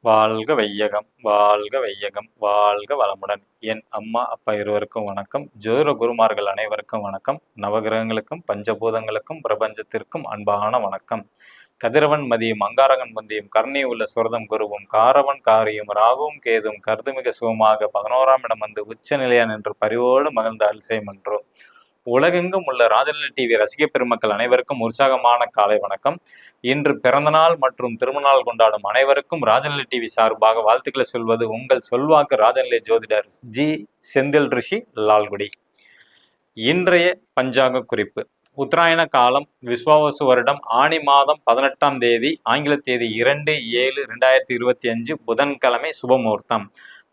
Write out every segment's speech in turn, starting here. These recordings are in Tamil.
வாழ்க வையகம் வாழ்க வையகம் வாழ்க வளமுடன். என் அம்மா அப்பா இருவருக்கும் வணக்கம். ஜோதிட குருமார்கள் அனைவருக்கும் வணக்கம். நவகிரகங்களுக்கும் பஞ்சபூதங்களுக்கும் பிரபஞ்சத்திற்கும் அன்பான வணக்கம். கதிரவன் மதியும் அங்காரகன் மந்தியும் கர்ணி உள்ள சுரதம் குருவும் காரவன் காரியும் ராகுவும் கேதும் கருதுமிக சுகமாக பதினோராம் இடம் வந்து உச்ச நிலையான் என்று பரிவோடு மகிழ்ந்த அல்சை மன்றோம். உலகெங்கும் உள்ள ராஜநிலை டிவி ரசிக பெருமக்கள் அனைவருக்கும் உற்சாகமான காலை வணக்கம். இன்று பிறந்தநாள் மற்றும் திருமணநாள் கொண்டாடும் அனைவருக்கும் ராஜநிலை டிவி சார்பாக வாழ்த்துக்களை சொல்வது உங்கள் சொல்வாக்கு ராஜநிலை ஜோதிடர் ஜி. செந்தில் ரிஷி லால்குடி. இன்றைய பஞ்சாங்க குறிப்பு. உத்தராயண காலம் விஸ்வாவசு வருடம் ஆணி மாதம் பதினெட்டாம் தேதி ஆங்கில தேதி இரண்டு ஏழு ரெண்டாயிரத்தி இருபத்தி அஞ்சு புதன்கிழமை சுபமுகூர்த்தம்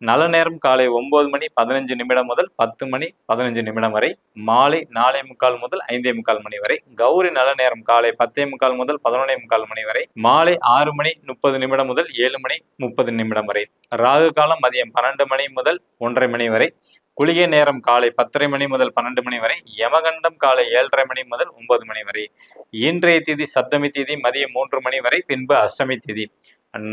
நல்ல நேரம் காலை ஒன்பது மணி பதினஞ்சு நிமிடம் முதல் பத்து மணி பதினஞ்சு நிமிடம் வரை மாலை நாலே முக்கால் முதல் ஐந்தே முக்கால் மணி வரை கௌரி நல்ல நேரம் காலை பத்தே முக்கால் முதல் பதினொன்னே முக்கால் மணி வரை மாலை ஆறு மணி முப்பது நிமிடம் முதல் ஏழு மணி முப்பது நிமிடம் வரை ராகு காலம் மதியம் பன்னெண்டு மணி முதல் ஒன்றரை மணி வரை குளிகை நேரம் காலை பத்தரை மணி முதல் பன்னெண்டு மணி வரை யமகண்டம் காலை ஏழரை மணி முதல் ஒன்பது மணி வரை இன்றைய தேதி சப்தமி தேதி மதியம் மூன்று மணி வரை பின்பு அஷ்டமி தேதி.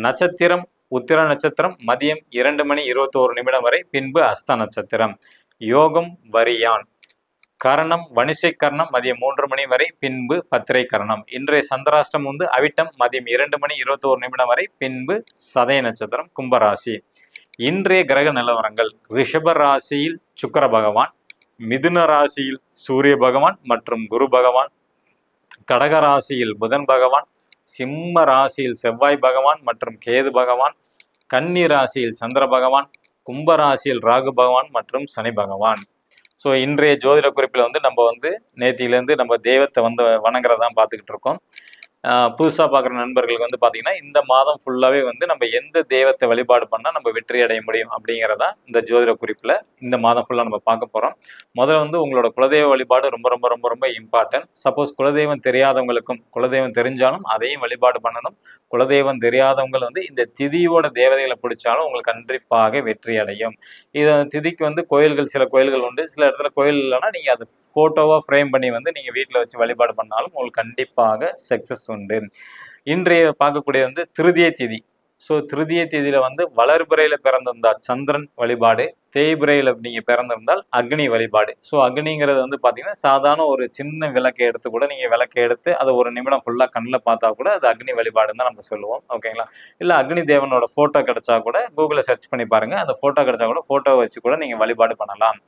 நட்சத்திரம் உத்திர நட்சத்திரம் மதியம் இரண்டு மணி இருபத்தோரு நிமிடம் வரை பின்பு அஸ்த நட்சத்திரம். யோகம் வரியான். கரணம் வணிசை கரணம் மதியம் மூன்று மணி வரை பின்பு பத்திரை கரணம். இன்றைய சந்திராஷ்டம் வந்து அவிட்டம் மதியம் இரண்டு மணி இருபத்தோரு நிமிடம் வரை பின்பு சதய நட்சத்திரம் கும்பராசி. இன்றைய கிரக நிலவரங்கள். ரிஷப ராசியில் சுக்கர பகவான் மிதுன ராசியில் சூரிய பகவான் மற்றும் குரு பகவான் கடக ராசியில் புதன் பகவான் சிம்ம ராசியில் செவ்வாய் பகவான் மற்றும் கேது பகவான் கன்னி ராசியில் சந்திர பகவான் கும்பராசியில் ராகு பகவான் மற்றும் சனி பகவான். ஸோ இன்றைய ஜோதிட குறிப்பில் வந்து நம்ம வந்து நேத்தியிலேருந்து நம்ம தெய்வத்தை வந்து வணங்குறதான் பார்த்துக்கிட்டு இருக்கோம். புதுசாக பார்க்குற நண்பர்களுக்கு வந்து பார்த்தீங்கன்னா இந்த மாதம் ஃபுல்லாகவே வந்து நம்ம எந்த தெய்வத்தை வழிபாடு பண்ணால் நம்ம வெற்றி அடைய முடியும் அப்படிங்கிறதா இந்த ஜோதிட குறிப்பில் இந்த மாதம் ஃபுல்லாக நம்ம பார்க்க போகிறோம் முதல்ல வந்து உங்களோட குலதெய்வ வழிபாடு ரொம்ப ரொம்ப ரொம்ப ரொம்ப இம்பார்ட்டன்ட் சப்போஸ் குலதெய்வம் தெரியாதவங்களுக்கும் குலதெய்வம் தெரிஞ்சாலும் அதையும் வழிபாடு பண்ணணும். குலதெய்வம் தெரியாதவங்கள் வந்து இந்த திதியோட தேவதைகளை பிடிச்சாலும் உங்களுக்கு கண்டிப்பாக வெற்றி அடையும். இதை திதிக்கு வந்து கோயில்கள் சில கோயில்கள் உண்டு. சில இடத்துல கோயில் இல்லைன்னா நீங்கள் அது ஃபோட்டோவாக ஃப்ரேம் பண்ணி வந்து நீங்கள் வீட்டில் வச்சு வழிபாடு பண்ணாலும் உங்களுக்கு கண்டிப்பாக சக்ஸஸ் உண்டு. இன்றைய பார்க்கக்கூடிய வந்து திருதிய திதி. ஸோ திருதிய தேதியில வந்து வளர்பிறையில் பிறந்திருந்தால் சந்திரன் வழிபாடு தேய்பிரையில் நீங்கள் பிறந்திருந்தால் அக்னி வழிபாடு. ஸோ அக்னிங்கிறது வந்து பார்த்தீங்கன்னா சாதாரண ஒரு சின்ன விளக்கை எடுத்து கூட நீங்கள் விளக்கை எடுத்து அதை ஒரு நிமிடம் ஃபுல்லாக கண்ணில் பார்த்தா கூட அது அக்னி வழிபாடுன்னு தான் நம்ம சொல்லுவோம். ஓகேங்களா இல்லை அக்னி தேவனோட ஃபோட்டோ கிடைச்சா கூட கூகுளில் சர்ச் பண்ணி பாருங்கள் அந்த ஃபோட்டோ கிடைச்சா கூட ஃபோட்டோ வச்சு கூட நீங்கள் வழிபாடு பண்ணலாம்.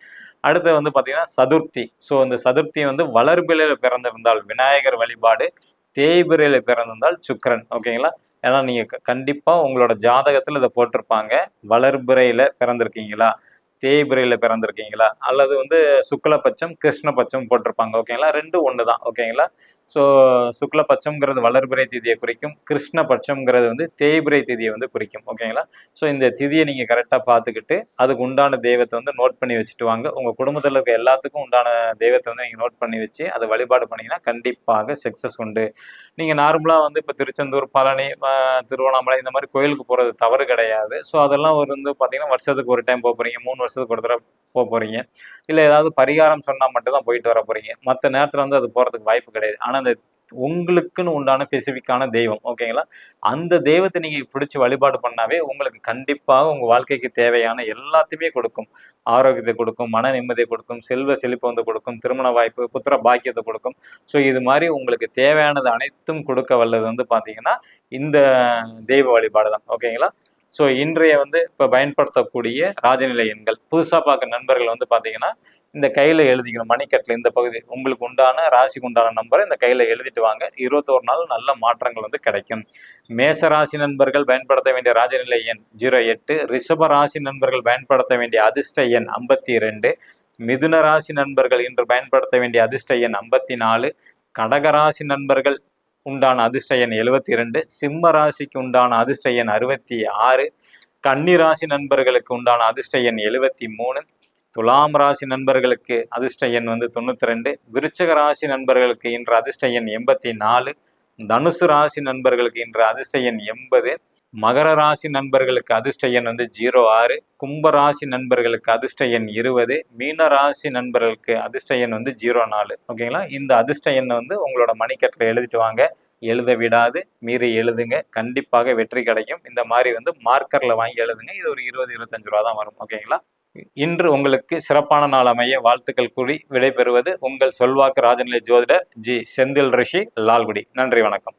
அடுத்து வந்து பார்த்தீங்கன்னா சதுர்த்தி. ஸோ இந்த சதுர்த்தி வந்து வளர்பிறையில் பிறந்திருந்தால் விநாயகர் வழிபாடு தேய்பிரையில் பிறந்திருந்தால் சுக்கரன் ஓகேங்களா ஏன்னா நீங்கள் கண்டிப்பாக உங்களோட ஜாதகத்தில் இதை போட்டிருப்பாங்க. வளர்பிறையில் பிறந்திருக்கீங்களா? தேய்பிரையில் பிறந்திருக்கீங்களா? அல்லது வந்து சுக்லபட்சம் கிருஷ்ணபட்சம் போட்டிருப்பாங்க. ஓகேங்களா? ரெண்டும் ஒன்று தான் ஓகேங்களா? ஸோ சுக்லபட்சம்ங்கிறது வளர்பிறை திதியை குறிக்கும். கிருஷ்ணபட்சம்ங்கிறது வந்து தேய்பிரை திதியை வந்து குறிக்கும். ஓகேங்களா? ஸோ இந்த திதியை நீங்கள் கரெக்டாக பார்த்துக்கிட்டு அதுக்கு உண்டான தெய்வத்தை வந்து நோட் பண்ணி வச்சுட்டு வாங்க. உங்கள் குடும்பத்தில் இருக்க எல்லாத்துக்கும் உண்டான தெய்வத்தை வந்து நீங்கள் நோட் பண்ணி வச்சு அதை வழிபாடு பண்ணிங்கன்னா கண்டிப்பாக சக்ஸஸ் உண்டு. நீங்கள் நார்மலாக வந்து இப்போ திருச்செந்தூர் பழனி திருவண்ணாமலை இந்த மாதிரி கோயிலுக்கு போகிறது தவறு கிடையாது. ஸோ அதெல்லாம் ஒரு வந்து பார்த்தீங்கன்னா வருஷத்துக்கு ஒரு டைம் போக போகிறீங்க மூணு வருஷத்துக்கு ஒரு தடவை போக போகிறீங்க இல்லை ஏதாவது பரிகாரம் சொன்னால் மட்டும்தான் போயிட்டு வர போகிறீங்க மற்ற நேரத்தில் வந்து அது போகிறதுக்கு வாய்ப்பு கிடையாது. ஆனால் அந்த உங்களுக்குன்னு உண்டான ஸ்பெசிஃபிக்கான தெய்வம் ஓகேங்களா அந்த தெய்வத்தை நீங்கள் பிடிச்சி வழிபாடு பண்ணாவே உங்களுக்கு கண்டிப்பாக உங்கள் வாழ்க்கைக்கு தேவையான எல்லாத்தையுமே கொடுக்கும். ஆரோக்கியத்தை கொடுக்கும் மன நிம்மதியை கொடுக்கும் செல்வ செழிப்பு வந்து கொடுக்கும் திருமண வாய்ப்பு புத்திர பாக்கியத்தை கொடுக்கும். ஸோ இது மாதிரி உங்களுக்கு தேவையானது அனைத்தும் கொடுக்க வல்லது வந்து பார்த்தீங்கன்னா இந்த தெய்வ வழிபாடு தான் ஓகேங்களா ஸோ இன்றைய வந்து இப்போ பயன்படுத்தக்கூடிய ராஜநிலை எண்கள். புதுசாக பார்க்க நண்பர்கள் வந்து பார்த்தீங்கன்னா இந்த கையில் எழுதிக்கணும் மணிக்கட்டில் இந்த பகுதி உங்களுக்கு உண்டான ராசிக்கு உண்டான நம்பரை இந்த கையில் எழுதிட்டு வாங்க. இருபத்தோரு நாள் நல்ல மாற்றங்கள் வந்து கிடைக்கும். மேச ராசி நண்பர்கள் பயன்படுத்த வேண்டிய ராஜநிலை எண் ஜீரோ எட்டு. ரிஷப ராசி நண்பர்கள் பயன்படுத்த வேண்டிய அதிர்ஷ்ட எண் ஐம்பத்தி ரெண்டு மிதுன ராசி நண்பர்கள் இன்று பயன்படுத்த வேண்டிய அதிர்ஷ்ட எண் ஐம்பத்தி நாலு. கடகராசி நண்பர்கள் உண்டான அதிர்ஷ்ட எண் எழுபத்தி இரண்டு சிம்ம ராசிக்கு உண்டான அதிர்ஷ்ட எண் அறுபத்தி ஆறு கன்னி ராசி நண்பர்களுக்கு உண்டான அதிர்ஷ்ட எண் எழுபத்தி மூணு துலாம் ராசி நண்பர்களுக்கு அதிர்ஷ்ட எண் வந்து தொண்ணூற்றி ரெண்டு விருச்சக ராசி நண்பர்களுக்கு இன்று அதிர்ஷ்ட எண் எண்பத்தி நாலு தனுசு ராசி நண்பர்களுக்கு இன்று அதிர்ஷ்ட எண் எண்பது மகர ராசி நண்பர்களுக்கு அதிர்ஷ்ட எண் வந்து ஜீரோ ஆறு கும்ப ராசி நண்பர்களுக்கு அதிர்ஷ்ட எண் இருபது மீன ராசி நண்பர்களுக்கு அதிர்ஷ்ட எண் வந்து ஜீரோ நாலு. ஓகேங்களா இந்த அதிர்ஷ்ட எண்ணை வந்து உங்களோட மணிக்கட்டில் எழுதிட்டு வாங்க. எழுத விடாது மீறி எழுதுங்க. கண்டிப்பாக வெற்றி கிடைக்கும். இந்த மாதிரி வந்து மார்க்கரில் வாங்கி எழுதுங்க. இது ஒரு இருபது இருபத்தஞ்சு ரூபா தான் வரும். ஓகேங்களா இன்று உங்களுக்கு சிறப்பான நாள் அமைய வாழ்த்துக்கள் கூறி விடைபெறுவது உங்கள் சொல்வாக்கு ராஜநிலை ஜோதிடர் ஜி செந்தில் ரிஷி லால்குடி. நன்றி வணக்கம்.